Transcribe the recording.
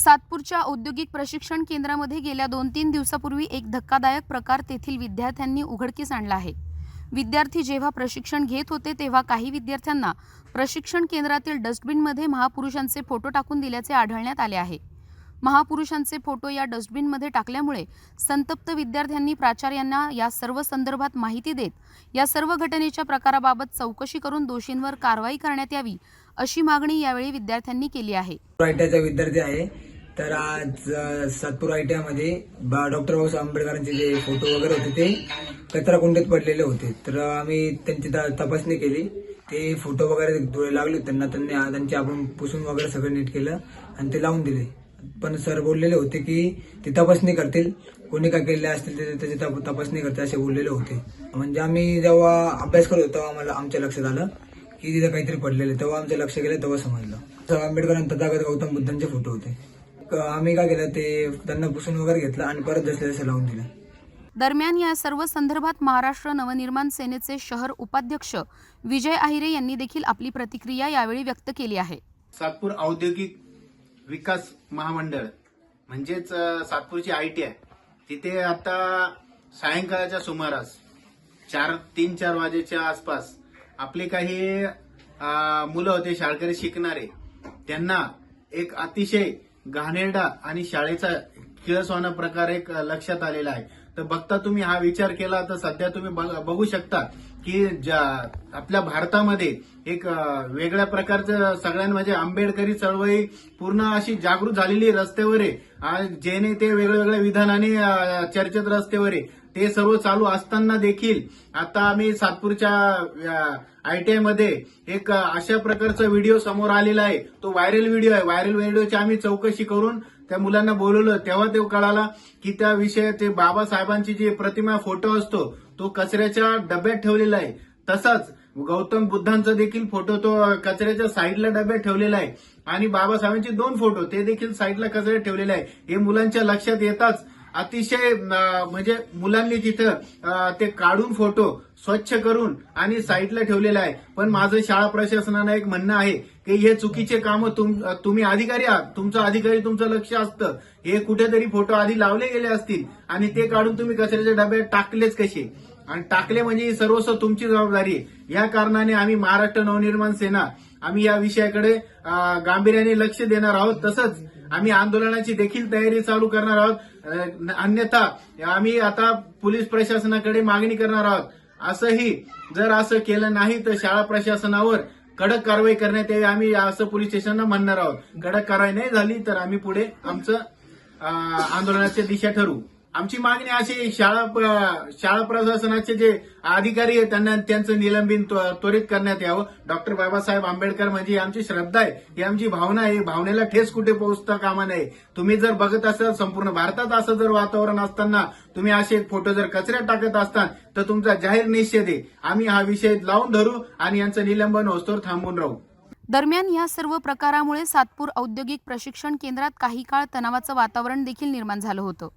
सातपूरच्या औद्योगिक प्रशिक्षण केंद्रामध्ये गेल्या दोन तीन दिवसापूर्वी एक धक्कादायक प्रकार तेथील विद्यार्थ्यांनी उघडकीस आणला आहे. विद्यार्थी जेव्हा प्रशिक्षण घेत होते तेव्हा काही विद्यार्थ्यांना प्रशिक्षण केंद्रातील डस्टबिनमध्ये महापुरुषांचे फोटो टाकून दिल्याचे आढळण्यात आले आहे. महापुरुषांचे फोटो या डस्टबिनमध्ये टाकल्यामुळे संतप्त विद्यार्थ्यांनी प्राचार्यांना या सर्व संदर्भात माहिती देत या सर्व घटनेच्या प्रकाराबाबत चौकशी करून दोषींवर कारवाई करण्यात यावी अशी मागणी यावेळी विद्यार्थ्यांनी केली आहे. विद्यार्थी आहे. तर आज सातपूर आयटीआयमध्ये डॉक्टर बाबासाहेब आंबेडकरांचे जे फोटो वगैरे होते ते कचरा कुंडीत पडलेले होते. तर आम्ही त्यांची तपासणी केली. ते फोटो वगैरे डोळे लागले होते. त्यांना त्यांनी त्यांचे आपण पुसून वगैरे सगळं नीट केलं आणि ते लावून दिले. पण सर बोललेले होते की ते तपासणी करतील. कोणी काय केले असतील ते त्याची तपासणी करतील असे बोललेले होते. म्हणजे आम्ही जेव्हा अभ्यास करत होतो तेव्हा आम्हाला आमच्या लक्षात आलं की तिथं काहीतरी पडलेले तेव्हा आमचं लक्ष गेलं तेव्हा समजलं. तर आंबेडकर आणि तथागत गौतम बुद्धांचे फोटो होते. आम्ही काय केलं ते त्यांना पुसून वगैरे घेतलं आणि परत जसले जसे लावून दिलं. दरम्यान या सर्व संदर्भात महाराष्ट्र नवनिर्माण सेनेचे शहर उपाध्यक्ष विजय आहिरे यांनी देखील आपली प्रतिक्रिया यावेळी व्यक्त केली आहे. सातपूर औद्योगिक विकास महामंडळ म्हणजेच सातपूरची आय टी आहे तिथे आता सायंकाळच्या सुमारास चार तीन चार वाजेच्या आसपास आपले काही मुलं होते शाळकरी शिकणारे त्यांना एक अतिशय घाणेरडा आणि शाळेचा किळसवाना प्रकार एक लक्षात आलेला आहे. तर बघता तुम्ही हा विचार केला तर सध्या तुम्ही बघ- बघू शकता की ज्या- आपल्या भारतामध्ये एक वेगळ्या प्रकारचं सगळ्यांना म्हणजे आंबेडकरी चळवळी पूर्ण अशी जागृत झालेली रस्त्यावर आहे. जेने ते वेगळ्या विधानाने चर्चेत रस्त्यावर आहे. ते सर्व चालू असताना देखील आता आम्ही सातपूरच्या आयटीआयमध्ये एक अशा प्रकारचा व्हिडिओ समोर आलेला आहे. तो व्हायरल व्हिडिओ आहे. व्हायरल व्हिडिओची आम्ही चौकशी करून त्या मुलांना बोलवलं. तेव्हा ते कळाला की त्या विषयात ते बाबासाहेबांची जी प्रतिमा फोटो असतो तो कचऱ्याच्या डब्यात ठेवलेला आहे. तसाच गौतम बुद्धांचा देखील फोटो तो कचऱ्याच्या साईडला डब्यात ठेवलेला आहे. आणि बाबासाहेबांचे दोन फोटो ते देखील साईडला कचऱ्यात ठेवलेले आहे. हे मुलांच्या लक्षात येताच अतिशय म्हणजे मुलांनी तिथं ते काढून फोटो स्वच्छ करून आणि साईडला ठेवलेला आहे. पण माझं शाळा प्रशासनानं एक म्हणणं आहे की हे चुकीचे कामं तुम- तुम्ही अधिकारी आहात. तुमचं अधिकारी तुमचं लक्ष असतं. हे कुठेतरी फोटो आधी लावले गेले असतील आणि ते काढून तुम्ही कचऱ्याच्या डब्यात टाकलेच कसे? आणि टाकले म्हणजे ही सर्वस्व तुमची जबाबदारी आहे. या कारणाने आम्ही महाराष्ट्र नवनिर्माण सेना आम्ही या विषयाकडे गांभीर्याने लक्ष देणार आहोत. तसंच आम्ही आंदोलनाची देखील तयारी चालू करणार आहोत. अन्यथा आम्ही आता पोलीस प्रशासनाकडे मागणी करणार आहोत. असंही जर असं केलं नाही तर शाळा प्रशासनावर कडक कारवाई करण्यात यावी आम्ही असं पोलीस स्टेशनला म्हणणार आहोत. कडक कारवाई नाही झाली तर आम्ही पुढे आमचं आंदोलनाची दिशा ठरवू आमची मागणी अशी शाळा शाळा प्रशासनाचे जे अधिकारी आहेत त्यांना त्यांचं निलंबन त्वरित करण्यात यावं. डॉक्टर बाबासाहेब आंबेडकर म्हणजे आमची श्रद्धा आहे. ही आमची भावना आहे. भावनेला ठेस कुठे पोहोचता कामा नये. तुम्ही जर बघत असाल संपूर्ण भारतात असं जर वातावरण असताना तुम्ही असे फोटो जर कचऱ्यात टाकत असताल तर तुमचा जाहीर निषेध आहे. आम्ही हा विषय लावून धरू आणि यांचं निलंबन होस्तोर थांबून राहू. दरम्यान या सर्व प्रकारामुळे सातपूर औद्योगिक प्रशिक्षण केंद्रात काही काळ तणावाचं वातावरण देखील निर्माण झालं होतं.